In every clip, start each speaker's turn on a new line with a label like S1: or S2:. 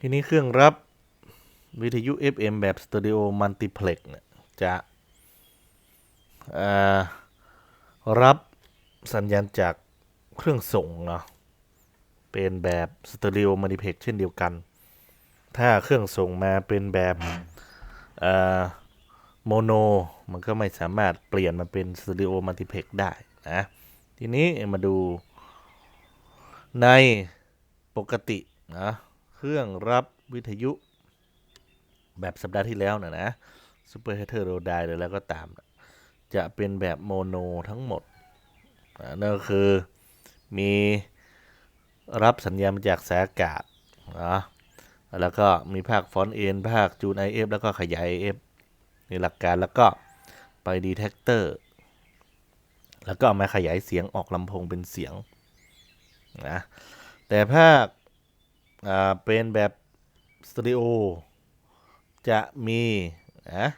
S1: ทีนี้เครื่องรับวิทยุ FM แบบสตูดิโอมัลติเพล็กเนี่ยจะรับสัญญาณจากเครื่องส่งเนาะเป็นแบบสตูดิโอมัลติเพล็กเช่นเดียวกัน ถ้าเครื่องส่งมาเป็นแบบโมโนมันก็ไม่สามารถเปลี่ยนมาเป็นสตูดิโอมัลติเพล็กได้นะทีนี้มาดูในปกตินะ เครื่องรับวิทยุแบบสัปดาห์ที่แล้วนะนะซูเปอร์เฮเทอร์โรไดหรือแล้วก็ตาม จะเป็นแบบโมโนทั้งหมดนั่นก็คือมีรับสัญญาณมาจากสายอากาศนะแล้วก็มีภาคฟอนต์เอ็นภาคจูน IF แล้วก็ขยาย IF นี่หลักการแล้วก็ไปดีเทคเตอร์แล้วก็เอามาขยายเสียงออกลำโพงเป็นเสียงนะแต่ภาค เป็นแบบสตูดิโอจะมีนะ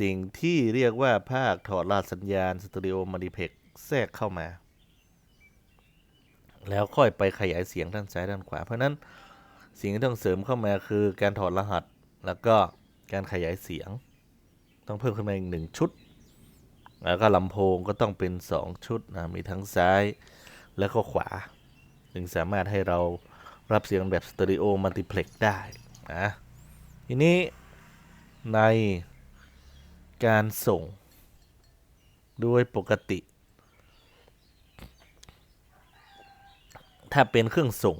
S1: สิ่งที่เรียกว่าภาคถอดรหัสสัญญาณสตูดิโอมัลติเพกแทรกเข้ามา แล้วค่อยไปขยายเสียงด้านซ้ายด้านขวา เพราะฉะนั้นสิ่งที่ต้องเสริมเข้ามาคือการถอดรหัสแล้วก็การขยายเสียง ต้องเพิ่มขึ้นมาอีกหนึ่งชุด แล้วก็ลำโพงก็ต้องเป็น 2 ชุดนะมีทั้งซ้ายแล้วก็ขวา ถึงสามารถให้เรารับเสียงแบบสเตอริโอมัลติเพล็กได้นะทีนี้ในการส่งโดยปกติ ถ้าเป็นเครื่องส่ง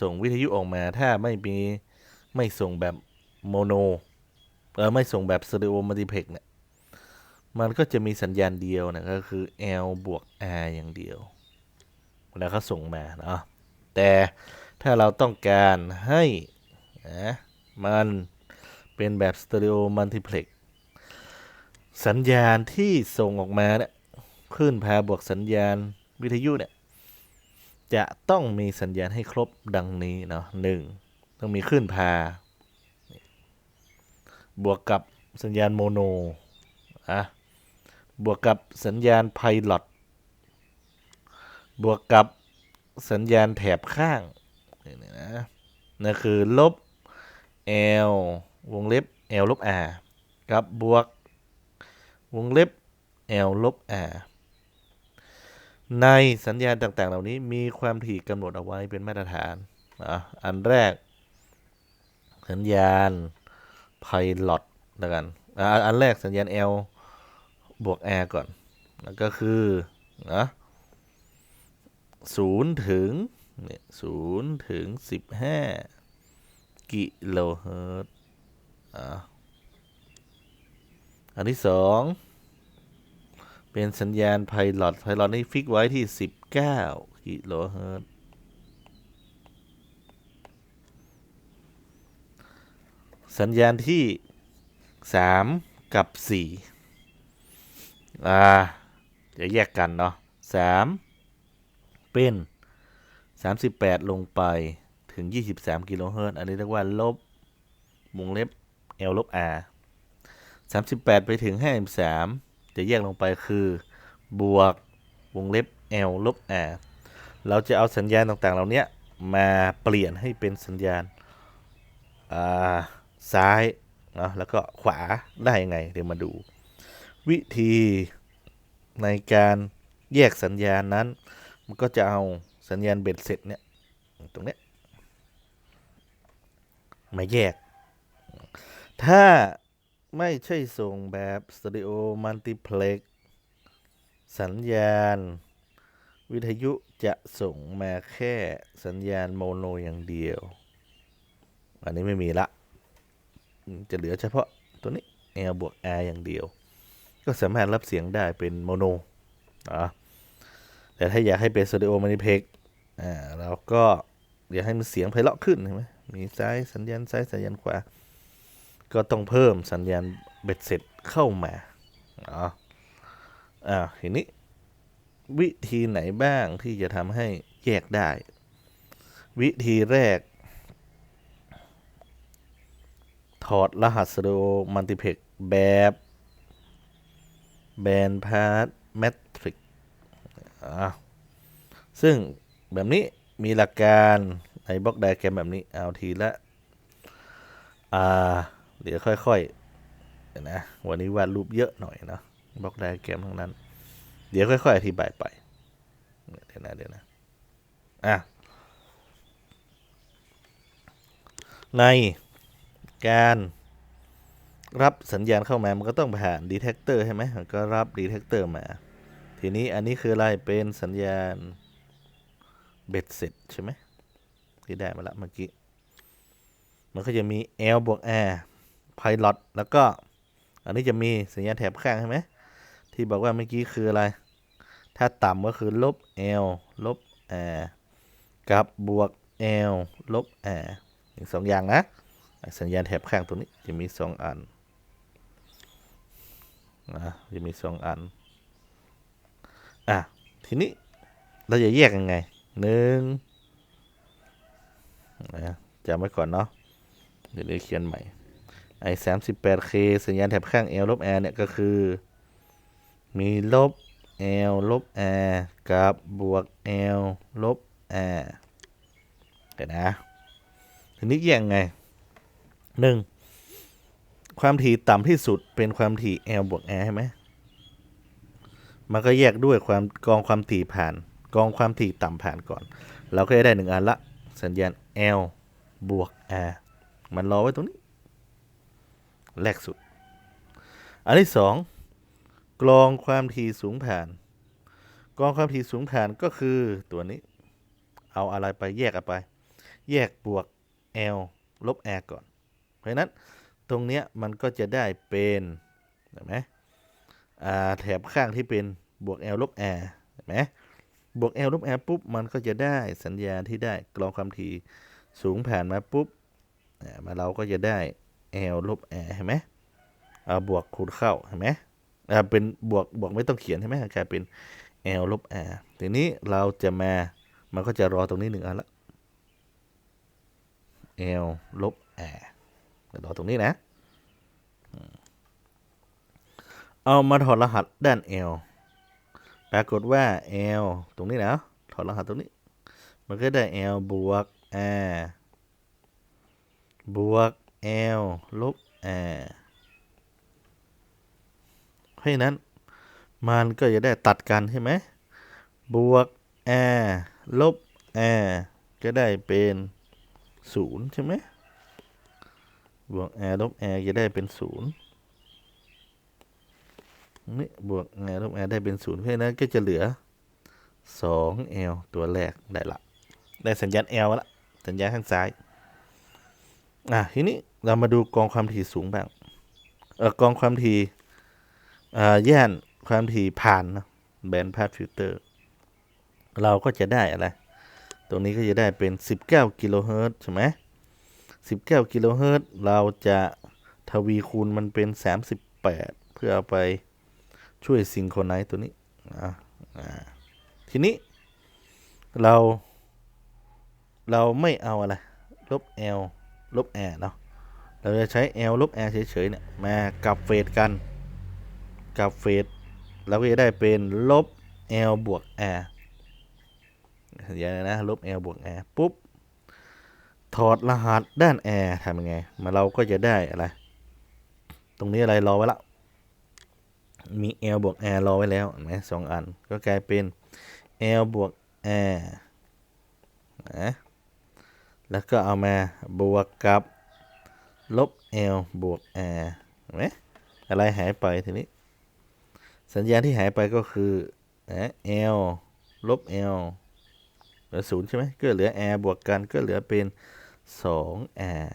S1: ส่งวิทยุออกมาถ้าไม่มีไม่ส่งแบบโมโนเออไม่ส่งแบบสเตอริโอมัลติเพล็กเนี่ยมันก็จะมีสัญญาณเดียวนะก็คือ L บวก R อย่างเดียว แล้วเขาส่งมาเนาะแต่ถ้าเราต้องการให้นะมันเป็นแบบสเตอริโอมัลติเพล็กสัญญาณที่ส่งออกมาเนี่ยคลื่นพาบวกสัญญาณวิทยุเนี่ยจะต้องมีสัญญาณให้ครบดังนี้เนาะหนึ่งต้องมีคลื่นพา บวกกับสัญญาณโมโนอะบวกกับสัญญาณไพลอต บวกกับสัญญาณแถบข้างนี่นะนั่นคือลบ L วงเล็บ L ลบ R กับบวก วงเล็บ L ลบ R ในสัญญาณต่าง ๆ เหล่านี้มีความถี่กำหนดเอาไว้เป็นมาตรฐานอะอันแรก สัญญาณไพลอตแล้วกันอะอันแรกสัญญาณ L บวก R ก่อน แล้วก็คือนะ ศูนย์ถึงเนี่ยศูนย์ถึงสิบห้ากิโลเฮิรตซ์อะอันที่สองเป็นสัญญาณไพลอตไพลอตนี่ฟิกไว้ที่สิบเก้ากิโลเฮิรตซ์สัญญาณที่สามกับสี่อ่าจะแยกกันเนาะสาม เป็นสามสิบแปดลงไปถึงยี่สิบสามกิโลเฮิรตซ์อันนี้เรียกว่าลบวงเล็บ L ลบ R สามสิบแปดไปถึงห้าสิบสามจะแยกลงไปคือบวกวงเล็บ L ลบ R เราจะเอาสัญญาณต่างๆ เหล่านี้มาเปลี่ยนให้เป็นสัญญาณาซ้ายนะแล้วก็ขวาได้ยังไง เดี๋ยวมาดู วิธีในการแยกสัญญาณนั้น มันก็จะเอาสัญญาณเบ็ดเสร็จเนี่ยตรงเนี้ยมาแยก ถ้าไม่ใช่ส่งแบบสตูดิโอมัลติเพล็กสัญญาณ วิทยุจะส่งมาแค่สัญญาณโมโนอย่างเดียว อันนี้ไม่มีละ จะเหลือเฉพาะตัวนี้ L บวก R อย่างเดียว ก็สามารถรับเสียงได้เป็นโมโนอะ แต่ถ้าอยากให้เป็นสตูดิโอมัลติเพ็กอ่าเราก็อยากให้มันเสียงไพเราะขึ้นใช่ไหมมีซ้ายสัญญาณซ้ายสัญญาณขวา ก็ต้องเพิ่มสัญญาณเบ็ดเสร็จเข้ามาอ๋ออ่าทีนี้ วิธีไหนบ้างที่จะทำให้แยกได้ วิธีแรก ถอดรหัสสตูดิโอมัลติเพกแบบแบนพาร์ตแมทริก ซึ่งแบบนี้มีหลักการในบล็อกไดแกรมแบบนี้เอาทีละอ่าเดี๋ยวค่อยๆเดี๋ยวนะวันนี้วาดรูปเยอะหน่อยเนาะบล็อกไดแกรมทั้งนั้น เดี๋ยวค่อยๆอธิบายไปเดี๋ยวนะเดี๋ยวนะอะในการรับสัญญาณเข้ามา มันก็ต้องผ่านดีเทคเตอร์ใช่ไหมมันก็รับดีเทคเตอร์มา ทีนี้อันนี้คืออะไรเป็นสัญญาณเบ็ดเสร็จใช่ไหมที่ได้มาละเมื่อกี้ มันก็จะมี L บวก R Pilot แล้วก็ อันนี้จะมีสัญญาณแถบข้างใช่ไหมที่บอกว่าเมื่อกี้คืออะไร ถ้าต่ำก็คือลบ L ลบ R กับบวก L ลบ R อีกสองอย่างนะ สัญญาณแถบข้างตัวนี้จะมีสองอันนะจะมีสองอัน อะ ทีนี้เราจะแยกยังไงหนึ่งนะจำไว้ก่อนเนาะเดี๋ยวเดี๋ยวเขียนใหม่ไอ้สามสิบแปดเคสัญญาณแถบข้าง L ลบ R เนี่ยก็คือ มีลบ L ลบ R กับบวก L ลบ R เดี๋ยวนะ ทีนี้แยกไงหนึ่งความถี่ต่ำที่สุดเป็นความถี่ L บวก R ใช่ไหม มันก็แยกด้วยความกองความถี่ผ่าน กองความถี่ต่ำผ่านก่อน เราก็จะได้หนึ่งอันละ สัญญาณ L บวก R มันรอไว้ตรงนี้ แรกสุด อันที่สองกรองความถี่สูงผ่าน กรองความถี่สูงผ่านก็คือตัวนี้ เอาอะไรไปแยกเอาไป แยกบวก L ลบ R ก่อน เพราะนั้นตรงเนี้ยมันก็จะได้เป็นเห็นไหม แถบข้างที่เป็นบวก L ลบ R เห็นไหมบวก L ลบ R ปุ๊บ มันก็จะได้สัญญาณที่ได้กรองความถี่สูงผ่านมาปุ๊บมาเราก็จะได้ L ลบ R เห็นไหมเอาบวกคูณเข้าเห็นไหมเป็นบวกบวกไม่ต้องเขียนใช่ไหมกลายเป็น L ลบ R ทีนี้เราจะมา มันก็จะรอตรงนี้หนึ่งอันละ L ลบ R รอตรงนี้นะ เอามาถอดรหัสด้าน L ปรากฏว่า L ตรงนี้นะถอดรหัสตรงนี้ มันก็ได้ L บวก R บวก L ลบ R เพราะฉะนั้น มันก็จะได้ตัดกันใช่ไหม บวก R ลบ R ก็ได้เป็นศูนย์ใช่ไหม บวก r ลบ r จะได้เป็นศู นี่บวก r ลบ r ได้เป็นศูนย์เพราะฉะนั้นก็จะเหลือ 2 l ตัวแรกได้ละ ได้สัญญาณ l ละ สัญญาณข้างซ้าย อะ ทีนี้เรามาดูกองความถี่สูงบ้าง เออกองความถี่อ่าย่านความถี่ผ่านนะแบนด์พาสฟิลเตอร์ เราก็จะได้อะไร ตรงนี้ก็จะได้เป็น 19 กิโลเฮิรตซ์ใช่ไหม19 กิโลเฮิรตซ์เราจะทวีคูณมันเป็น 38 เพื่อเอาไป ช่วยซิงโครไนซ์ตัวนี้อะอ่าทีนี้เราเราไม่เอาอะไร ลบ L ลบ R เนาะเราจะใช้ L ลบ R เฉยๆเนี่ยมากับเฟสกัน กับเฟสเราก็จะได้เป็นลบ L บวก R อย่างนี้นะลบ L บวก R ปุ๊บ ถอดรหัสด้าน R ทำยังไง มาเราก็จะได้อะไร ตรงนี้อะไรรอไว้ละ มี L บวก R รอไว้แล้วนไหมสองอันก็กลายเป็น L บวก R นะแล้วก็เอามาบวกกับลบ L บวก R เห็นไหมอะไรหายไปทีนี้ สัญญาณที่หายไปก็คือนะ L ลบ L เหลือศูนย์ใช่ไหมก็เหลือ r บวกกันก็เหลือเป็น 2r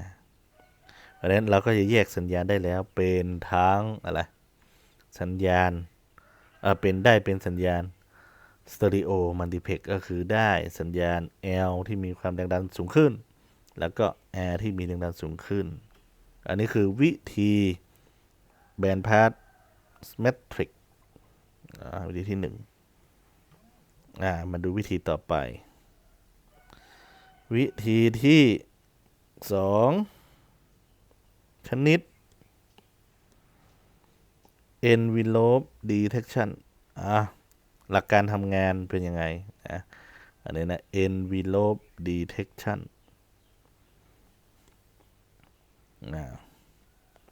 S1: เพราะฉะนั้นเราก็จะแยกสัญญาณได้แล้วเป็นทั้งอะไร สัญญาณเออเป็นได้เป็นสัญญาณสเตอริโอมัลติเพกก็คือได้สัญญาณ L ที่มีความแรงดันสูงขึ้น แล้วก็ R ที่มีแรงดันสูงขึ้น อันนี้คือวิธีแบนพาสเมทริกวิธีที่หนึ่งอ่ามาดูวิธีต่อไป วิธีที่สองชนิด envelope detection อะหลักการทำงานเป็นยังไงนะอันนี้นะ envelope detection นะ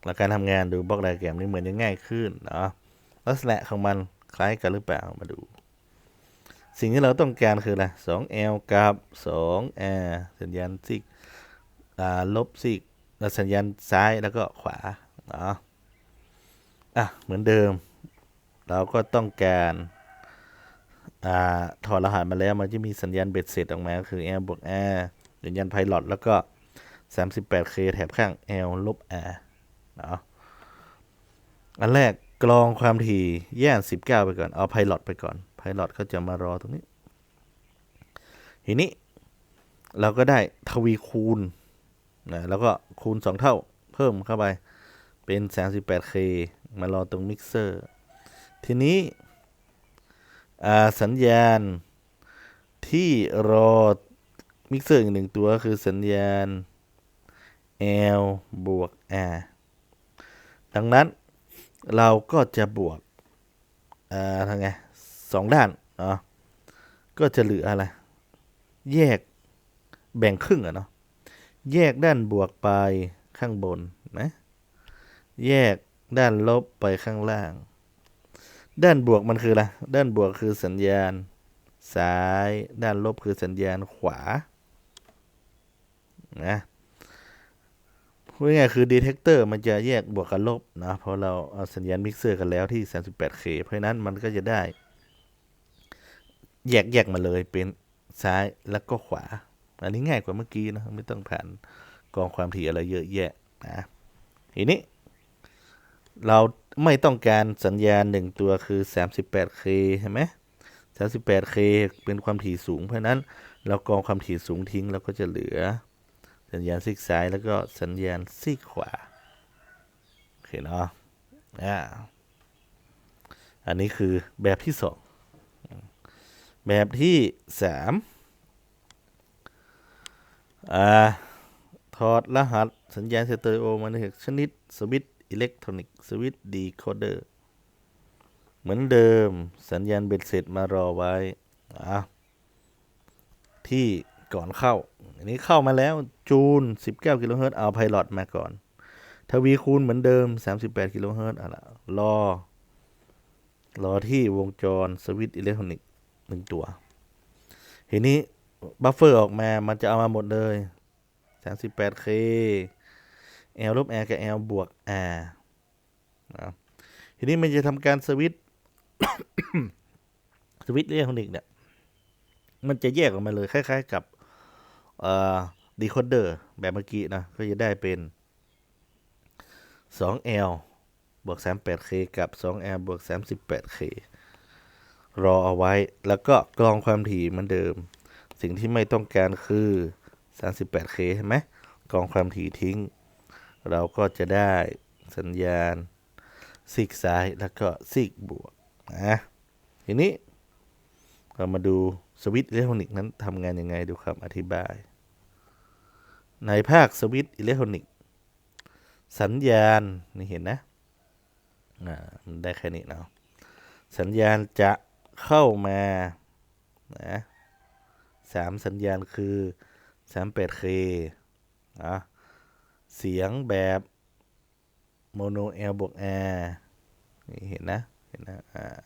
S1: หลักการทำงานดูบล็อกไดแกรมนี่เหมือนจะง่ายขึ้นเนาะลักษณะของมันคล้ายกันหรือเปล่ามาดู สิ่งที่เราต้องการคืออะไรสอง L กับ2 R สัญญาณซิกลบซิกสัญญาณซ้ายแล้วก็ขวาเนาะ อะเหมือนเดิม เราก็ต้องการอ่าถอดรหัสมาแล้วมันจะมีสัญญาณเบ็ดเสร็จออกมาก็คือ L บวก R สัญญาณไพลอตแล้วก็ 38K แถบข้าง L ลบ R เนาะอันแรกกรองความถี่แย่น19 ไปก่อน เอาไพลอตไปก่อนไพลอตก็จะมารอตรงนี้ ทีนี้ เราก็ได้ทวีคูณนะแล้วก็คูณ 2 เท่าเพิ่มเข้าไปเป็น 38K มารอตรงมิกเซอร์ ทีนี้สัญญาณที่รอมิกเซอร์อีกหนึ่งตัวคือสัญญาณ L บวก R ดังนั้นเราก็จะบวกทางไงสองด้านเนาะก็จะเหลืออะไร แยกแบ่งครึ่งอะเนาะแยกด้านบวกไปข้างบนนะแยก ด้านลบไปข้างล่าง ด้านบวกมันคืออะไร ด้านบวกคือสัญญาณ ซ้าย ด้านลบคือสัญญาณขวา นะพูดง่ายคือดีเทคเตอร์มันจะแยกบวกกับลบนะ เพราะเราเอาสัญญาณมิกเซอร์กันแล้วที่ 38K เพราะฉะนั้นมันก็จะได้ แยกแยกมาเลยเป็นซ้ายแล้วก็ขวา อันนี้ง่ายกว่าเมื่อกี้นะ ไม่ต้องผ่านกองความถี่อะไรเยอะแยะนะทีนี้ เราไม่ต้องการสัญญาณหนึ่งตัวคือ 38K ใช่ไหม 38K เป็นความถี่สูง เพราะนั้นเรากองความถี่สูงทิ้งเราก็จะเหลือ สัญญาณซีกซ้ายแล้วก็สัญญาณซีกขวา โอเคเนาะอ่าอันนี้คือแบบที่สอง แบบที่สามอ่าถอดรหัสสัญญาณสเตอริโอมาจากชนิดสวิตช์ อิเล็กทรอนิกส์สวิตช์ดีโคเดอร์เหมือนเดิมสัญญาณเบ็ดเสร็จมารอไว้อะที่ก่อนเข้า อันนี้เข้ามาแล้วจูน 19กิโลเฮิรตซ์เอาไพลอตมาก่อน ทวีคูณเหมือนเดิม 38กิโลเฮิรตซ์อะละรอ รอที่วงจรสวิตช์อิเล็กทรอนิกส์หนึ่งตัว ทีนี้บัฟเฟอร์ออกมา มันจะเอามาหมดเลย 38K L ลบ R กับ L บวก R นะทีนี้มันจะทำการสวิตช์สวิตช์อิเล็กทรอนิกเนี่ย มันจะแยกออกมาเลย คล้าย ๆ กับเอ่อดีโคเดอร์แบบเมื่อกี้นะ ก็จะได้เป็น 2L บวก 38K กับ 2L บวก 38K รอเอาไว้ แล้วก็กรองความถี่เหมือนเดิม สิ่งที่ไม่ต้องการคือ 38K ใช่ไหมกรองความถี่ทิ้ง เราก็จะได้สัญญาณซีกซ้ายแล้วก็ซีกบวกนะทีนี้เรามาดูสวิตช์อิเล็กทรอนิกส์นั้นทำงานยังไงดูคำอธิบาย ในภาคสวิตช์อิเล็กทรอนิกส์สัญญาณนี่เห็นนะอ่ามันได้แค่นี้เนาะสัญญาณจะเข้ามานะสามสัญญาณคือ 38K อะ เสียงแบบโมโน L บวก R นี่เห็นนะ เห็นนะอ่า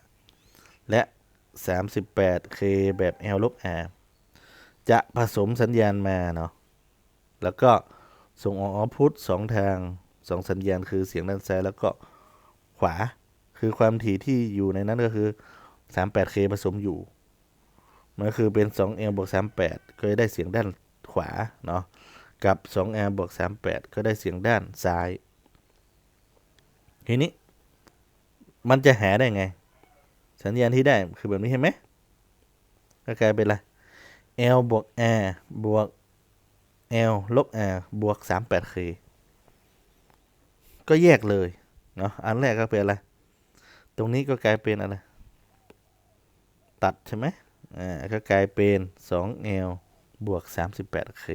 S1: และ 38K แบบ L ลบ R จะผสมสัญญาณมาเนาะ แล้วก็ส่งออกเอพุทสองทางสองสัญญาณคือเสียงด้านซ้ายแล้วก็ขวา คือความถี่ที่อยู่ในนั้นก็คือ 38K ผสมอยู่ มันคือเป็น 2L บวก38ก็จะได้เสียงด้านขวาเนาะ กับ 2L บวก 38 ก็ได้เสียงด้านซ้าย ทีนี้ มันจะหาได้ไง สัญญาณที่ได้คือแบบนี้เห็นไหมก็กลายเป็นอะไร L บวก R บวก L ลบ R บวก 38K ก็แยกเลยเนาะอันแรกก็เป็นอะไร ตรงนี้ก็กลายเป็นอะไร ตัดใช่ไหมอ่าก็กลายเป็น 2L บวก 38K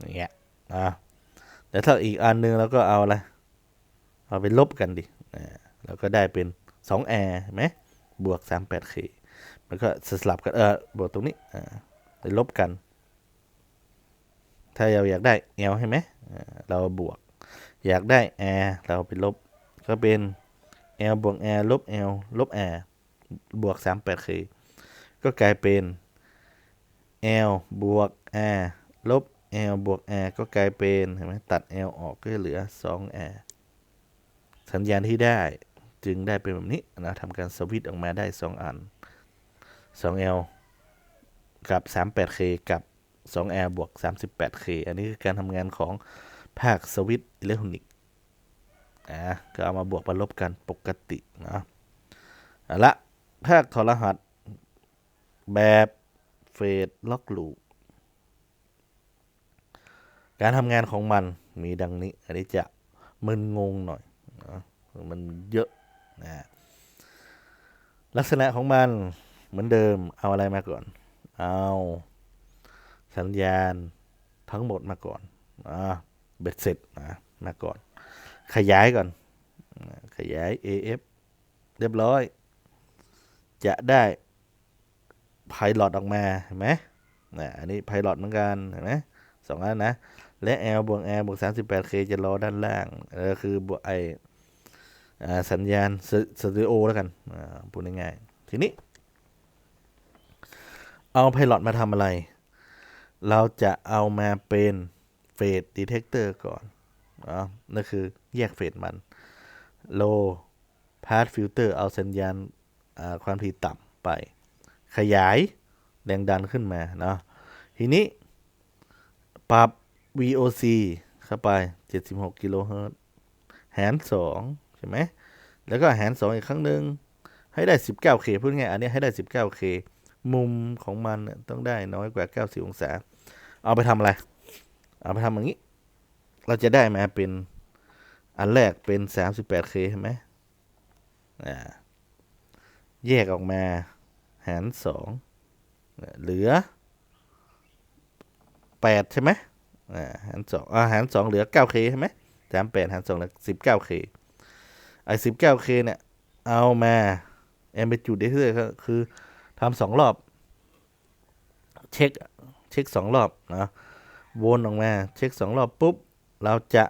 S1: อย่างเงี้ยอ่าแต่ถ้าอีกอันนึงเราก็เอาอะไรเอาไปลบกันดิอ่าแล้วก็ได้เป็น 2R เห็นไหมบวก 38K มันก็สลับกันเออบวกตรงนี้อ่าไปลบกัน ถ้าเราอยากได้ L ใช่ไหมอ่าเราบวก อยากได้ r เราไปลบ ก็เป็น l บวก r ลบ l ลบ r บวก 38k ก็กลายเป็น l บวก r ลบ l บวก r ก็กลายเป็นเห็นไหมตัด l ออกก็เหลือ 2r สัญญาณที่ได้จึงได้เป็นแบบนี้นะทำการสวิตช์ออกมาได้ 2 อัน 2l กับ 38k กับ 2r บวก 38k อันนี้คือการทำงานของภาคสวิตช์อิเล็กทรอนิกส์อะก็เอามาบวกมาลบกันปกตินะเอาละภาคทรหัสแบบเฟสล็อกลูป การทำงานของมันมีดังนี้ อันนี้จะมึนงงหน่อยนะมันเยอะนะลักษณะของมันเหมือนเดิมเอาอะไรมาก่อน เอาสัญญาณทั้งหมดมาก่อนอ่าเบ็ดเสร็จนะมาก่อน ขยายก่อน ขยาย AF เรียบร้อย จะได้ไพลอตออกมาเห็นไหมนะอันนี้ไพลอตเหมือนกันเห็นไหมสองอันนะ และ L บวก L บวก 38K จะรอด้านล่างเออคือบวกไอสัญญาณสตอริโอแล้วกันพูดง่ายๆทีนี้ เอาไพลอตมาทำอะไร เราจะเอามาเป็นเฟสดีเทคเตอร์ก่อนเนาะนั่นคือแยกเฟสมัน low pass filter เอาสัญญาณความถี่ต่ำไป ขยายแรงดันขึ้นมาเนาะทีนี้ ปรับ VOC เข้าไป 76กิโลเฮิรตซ์หาร2ใช่ไหม แล้วก็หาร2อีกครั้งหนึ่งให้ได้ 19K พูดง่ายอันนี้ให้ได้ 19K มุมของมันต้องได้น้อยกว่า 90 องศา เอาไปทำอะไร เอาไปทำอย่างนี้ เราจะได้มาเป็นอันแรกเป็น 38K ใช่ไหมอ่าแยกออกมาหาร2เหลือ 8 ใช่ไหม อ่าหาร2อ่าหาร2เหลือ 9K ใช่ไหม38หาร2เหลือ 19K ไอ้ 19K เนี่ย เอามาแอมเบจูดเดเทอร์คือทำสองรอบ เช็ค เช็คสองรอบนะวนออกมา เช็คสองรอบปุ๊บ เราจะ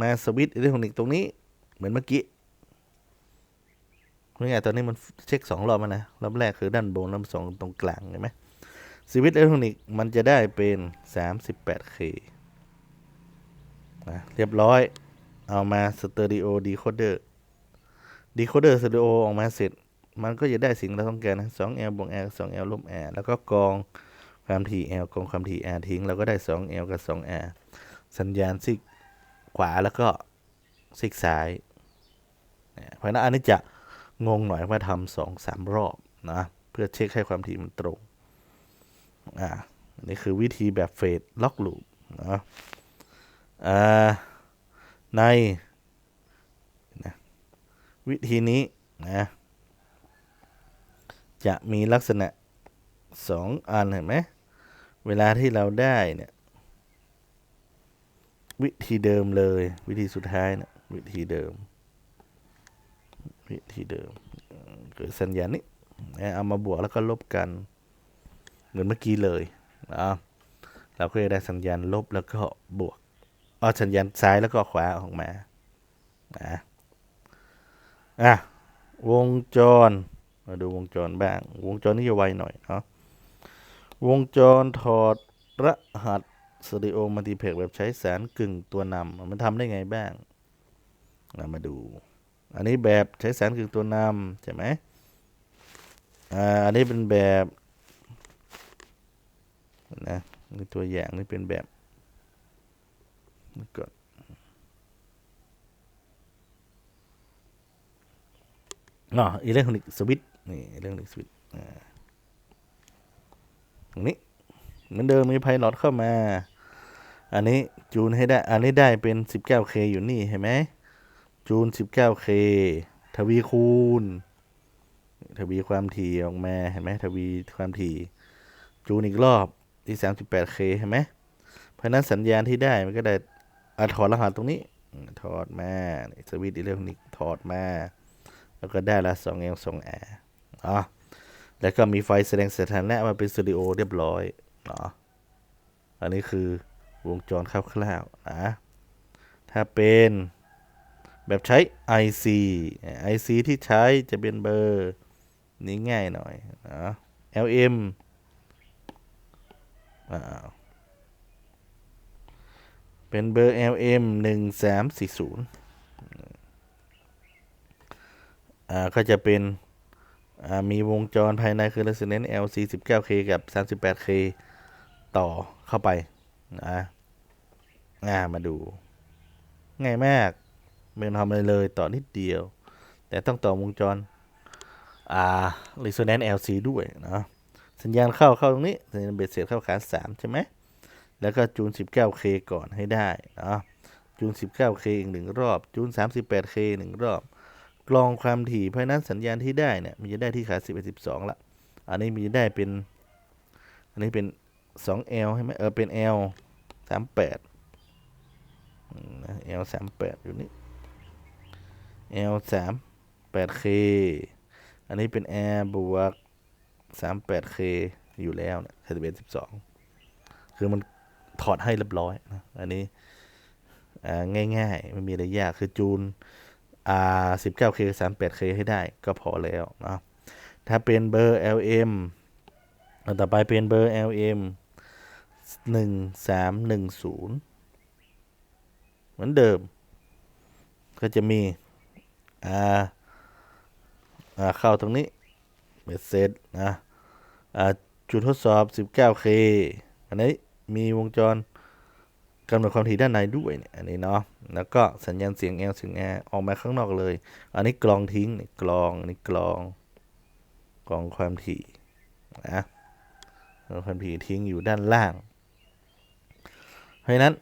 S1: มาสวิตช์อิเล็กทรอนิกส์ตรงนี้ เหมือนเมื่อกี้คุณไงตอนนี้มันเช็คสองรอบมานะ รอบแรกคือด้านบนรอบสองตรงกลางเห็นไหม สวิตช์อิเล็กทรอนิกส์มันจะได้เป็น 38K นะเรียบร้อย เอามาสเตอริโอดีโคเดอร์ดีโคเดอร์สเตอริโอออกมาเสร็จ มันก็จะได้สิ่งเราต้องการนะ 2L บวก L 2L ลบ R แล้วก็กองความถี่ L กองความถี่ R ทิ้ง เราก็ได้ 2L กับ 2R สัญญาณซิกขวาแล้วก็ซิกซ้ายเพราะฉะนั้นอันนี้จะงงหน่อยว่าทำสองสามรอบนะ เพื่อเช็คให้ความถี่มันตรง อ่านนี้คือวิธีแบบเฟดล็อกลูปนะอ่าในนะวิธีนี้นะจะมีลักษณะสองอันเห็นไหมเวลาที่เราได้เนี่ยวิธีเดิมเลย วิธีสุดท้ายเนี่ยวิธีเดิม วิธีเดิมคือสัญญาณนี้เอามาบวกแล้วก็ลบกัน เหมือนเมื่อกี้เลยนะเราก็จะได้สัญญาณลบแล้วก็บวกเอาสัญญาณซ้ายแล้วก็ขวาออกมานะอะวงจร มาดูวงจรบ้าง วงจรนี่จะไวหน่อยเนาะวงจรถอดรหัสสตริโอมัลติเพกแบบใช้แสารกึ่งตัวนำมันทำได้ไงบ้างเรามาดู อันนี้แบบใช้แสารกึ่งตัวนำใช่ไหมอ่าอันนี้เป็นแบบ นะนี่ตัวอย่างนี่เป็นแบบนี่ก่อนอ๋ออิเล็กทรอนิกสสวิตนี่อิเล็กทรอนิกสวิตอ่าตรงนี้เหมือนเดิมมีไพลอตเข้ามา อันนี้จูนให้ได้ อันนี้ได้เป็น 19K อยู่นี่เห็นไหมจูน 19K ทวีคูณ ทวีความถี่ออกมา เห็นไหมทวีความถี่ จูนอีกรอบ ที่ 38K เห็นไหมเพราะนั้นสัญญาณที่ได้มันก็ได้อถอดรหัสตรงนี้ ถอดมานี่สวิตช์อิเล็กทรอนิกส์ถอดมา แล้วก็ได้ละ 2L 2R อ๋อแล้วก็มีไฟแสดงสถานะมาเป็นสตูดิโอเรียบร้อยเนาะอันนี้คือวงจรคร่าวๆนะ ถ้าเป็นแบบใช้ IC IC ที่ใช้จะเป็นเบอร์นี้ง่ายหน่อยนะ LM เป็นเบอร์ LM 1340อ่าก็จะเป็น อ่า มีวงจรภายในคือ resonance LC 19K กับ 38K ต่อเข้าไป นะอ่ามาดู ง่ายมาก ไม่ต้องทำอะไรเลยต่อนิดเดียว แต่ต้องต่อวงจร อ่า resonance LC ด้วยเนาะ สัญญาณเข้าเข้าตรงนี้สัญญาณเบสเสร็จเข้าขา3ใช่ไหมแล้วก็จูน 19K ก่อนให้ได้เนาะจูน 19K อีกหนึ่งรอบ จูน 38K หนึ่งรอบ กรองความถี่เพราะนั้นสัญญาณที่ได้เนี่ยมันจะได้ที่ขา11 12ละอันนี้มีได้เป็น อันนี้เป็น 2L ใช่ไหมเออเป็น L 38อืมนะ L 38อยู่นี่ L 38K อันนี้เป็น R บวก 38K อยู่แล้วเนี่ย11 12 คือมันถอดให้เรียบร้อยนะ อันนี้อ่าง่ายๆ ไม่มีอะไรยาก คือจูนอ่า 19K 38K ให้ได้ก็พอแล้วนะถ้าเป็นเบอร์ LM อันต่อไปเป็นเบอร์ LM 1310 เหมือนเดิม ก็จะมีอ่าอ่าเข้าตรงนี้เมสเซจนะ จุดทดสอบ 19K อันนี้มีวงจรกำหนดความถี่ด้านในด้วยเนี่ยอันนี้เนาะแล้วก็สัญญาณเสียง L เสียง R อออกมาข้างนอกเลย อันนี้กรองทิ้งเนี่ยกรองอันนี้กรองกรองความถี่นะความถี่ทิ้งอยู่ด้านล่าง เพราะนั้น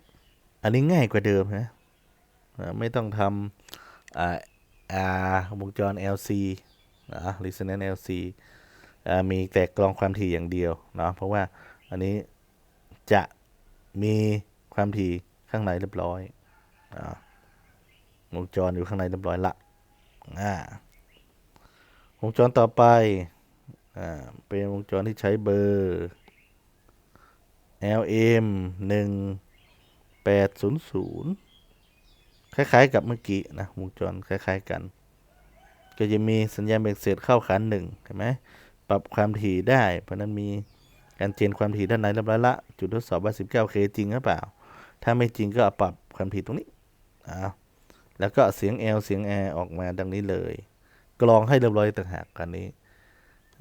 S1: อันนี้ง่ายกว่าเดิมนะไม่ต้องทำอ่าอ่าวงจร LC นะ resonance LC อ่า มีแต่กรองความถี่อย่างเดียวเนาะเพราะว่าอันนี้จะมีความถี่ข้างในเรียบร้อยวงจรอยู่ข้างในเรียบร้อยละอ่าวงจรต่อไปอ่าเป็นวงจรที่ใช้เบอร์ LM 1 8 0 0 คล้ายๆกับเมื่อกี้นะวงจรคล้าย ๆ กัน ก็จะมีสัญญาณเบรกเสร็จเข้าขันหนึ่งเห็นไหม ปรับความถี่ได้ เพราะนั้นมีการเจนความถี่ด้านในเรียบร้อยละจุดทดสอบว่า 19K จริงหรือเปล่า ถ้าไม่จริงก็ปรับความถี่ตรงนี้อ่าแล้วก็เสียง L เสียง R ออกมาดังนี้เลย กรองให้เรียบร้อยต่างหากกันนี้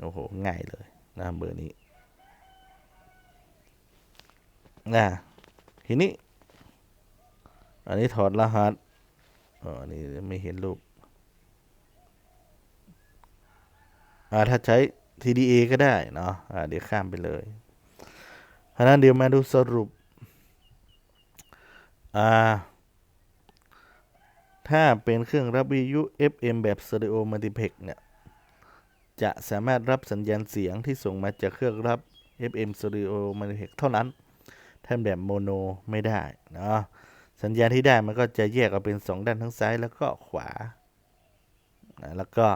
S1: โอ้โหง่ายเลยนะเบอร์นี้นะทีนี้ อันนี้ถอดรหัสอ๋ออันนี้ไม่เห็นรูปอ่าถ้าใช้ TDA ก็ได้เนาะอ่าเดี๋ยวข้ามไปเลยเพราะนั้นเดี๋ยวมาดูสรุป อ่า ถ้าเป็นเครื่องรับวิทยุ FM แบบ Stereo Multiplex เนี่ย จะสามารถรับสัญญาณเสียงที่ส่งมาจากเครื่องรับ FM Stereo Multiplex เท่านั้นแทนแบบโมโนไม่ได้เนาะสัญญาณที่ได้มันก็จะแยกออกเป็น 2 ด้านทั้งซ้ายแล้วก็ขวา แล้วก็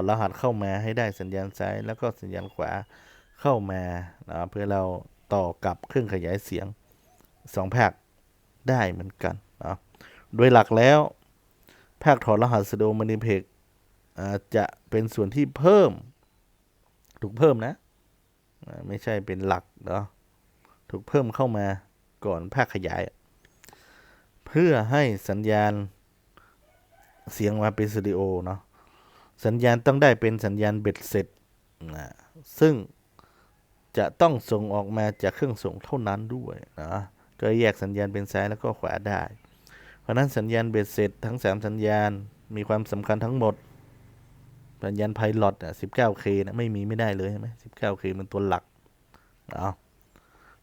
S1: ดรหัสเข้ามาให้ได้สัญญาณซ้าย แล้วก็สัญญาณขวาเข้ามานะเพื่อเราต่อกับเครื่องขยายเสียง2ภาคได้เหมือนกันนะโดยหลักแล้ว ภาคถอดรหัสสโดมานิเพกจะเป็นส่วนที่เพิ่ม ถูกเพิ่มนะ ไม่ใช่เป็นหลักเนาะถูกเพิ่มเข้ามาก่อนภาคขยาย เพื่อให้สัญญาณเสียงมาเป็นสตูดิโอเนาะ สัญญาณต้องได้เป็นสัญญาณเบ็ดเสร็จนะซึ่งจะต้องส่งออกมาจากเครื่องส่งเท่านั้นด้วยนะก็แยกสัญญาณเป็นซ้ายแล้วก็ขวาได้ เพราะนั้นสัญญาณเบ็ดเสร็จทั้ง 3 สัญญาณมีความสำคัญทั้งหมด สัญญาณไพลอตอะ 19K นะไม่มีไม่ได้เลยใช่ไหม 19K มันตัวหลักเอา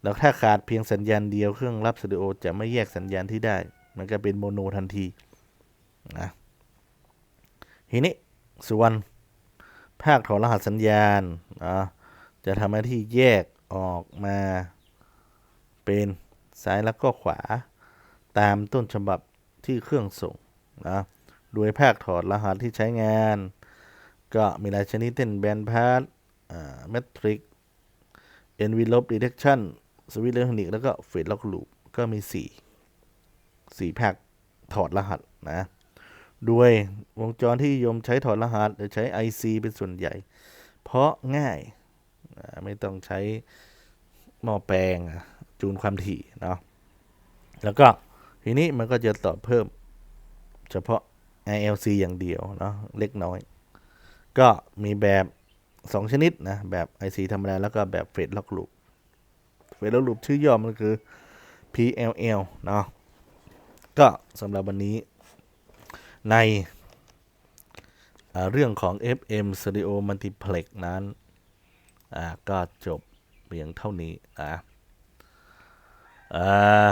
S1: แล้วถ้าขาดเพียงสัญญาณเดียวเครื่องรับสตูดิโอจะไม่แยกสัญญาณที่ได้ มันก็เป็นโมโนทันทีนะทีนี้ ส่วนภาคถอดรหัสสัญญาณอะจะทำหน้าที่แยกออกมาเป็นซ้ายแล้วก็ขวาตามต้นฉบับที่เครื่องส่งนะโดยภาคถอดรหัสที่ใช้งาน ก็มีหลายชนิดเช่นแบนพาร์ตเมทริก envelope detection สวิตช์อิเล็กทรอนิกแล้วก็เฟดล็อกลูปก็มี 4 4 ภาคถอดรหัสนะ ด้วยวงจรที่ยมใช้ถอดรหัสหรือใช้ IC เป็นส่วนใหญ่ เพราะง่าย ไม่ต้องใช้หม้อแปลงจูนความถี่เนาะแล้วก็ทีนี้มันก็จะต่อเพิ่ม เฉพาะ ILC อย่างเดียวเนาะเล็กน้อย ก็มีแบบ 2 ชนิดนะ แบบ IC ธรรมดาแล้วก็แบบเฟดล็อกลูปเฟดล็อกลูปชื่อย่อมันคือ PLL เนาะก็สำหรับวันนี้ ในเรื่องของ FM Stereo Multiplex นั้นก็จบเพียงเท่านี้นะอ่า